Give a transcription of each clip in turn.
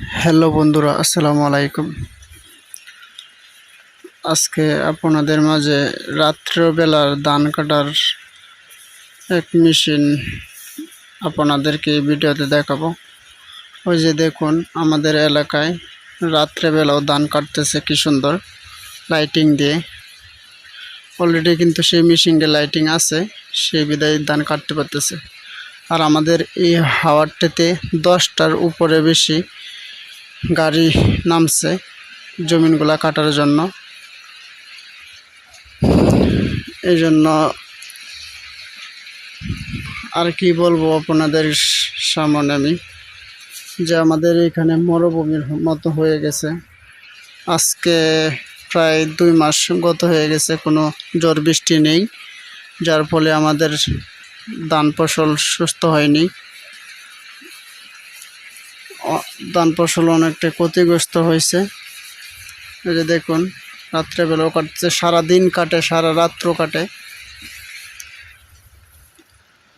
Hello বন্ধুরা, আসসালামু আলাইকুম। আজকে আপনাদের মাঝে রাত্রবেলার ধান কাটার এক মেশিন আপনাদেরকে এই ভিডিওতে দেখাবো। ওই যে দেখুন, আমাদের এলাকায় রাত্রেবেলাও ধান কাটতেছে, কি সুন্দর লাইটিং দিয়ে। অলরেডি কিন্তু সেই মেশিনটা লাইটিং আছে সেই বিদায় ধান কাটতে পারতেছে। আর আমাদের এই হাওয়ারটাতে দশটার উপরে বেশি গাড়ি নামছে জমিনগুলা কাটার জন্য। এই জন্য আর কি বলব আপনাদের সামনে আমি, যে আমাদের এখানে মরুভূমির মতো হয়ে গেছে। আজকে প্রায় দুই মাস গত হয়ে গেছে, কোনো ঝড় বৃষ্টি নেই, যার ফলে আমাদের ধান ফসল সুস্থ হয়নি। ধান ফসল অনেকটা ক্ষতিগ্রস্ত হয়েছে। এই যে দেখুন, রাত্রেবেলাও কাটছে সারা দিন কাটে, সারা রাত্র কাটে।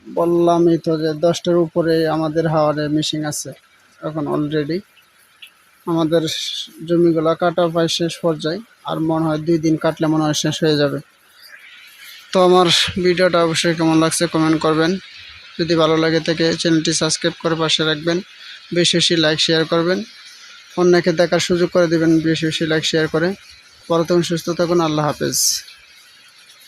বললামই তো যে দশটার উপরে আমাদের হাওয়ারে মেশিন আছে, এখন অলরেডি আমাদের জমিগুলা কাটা প্রায় শেষ পর্যায়ে, আর মনে হয় দুই দিন কাটলে মনে হয় শেষ হয়ে যাবে। তো আমার ভিডিওটা অবশ্যই কেমন লাগছে কমেন্ট করবেন। যদি ভালো লাগে থাকে চ্যানেলটি সাবস্ক্রাইব করে পাশে রাখবেন। বেশি বেশি লাইক শেয়ার করবেন। অন্যকে দেখার সুযোগ করে দেবেন, বেশি বেশি লাইক শেয়ার করে। পরে তখন সুস্থ থাকুন, আল্লাহ হাফেজ।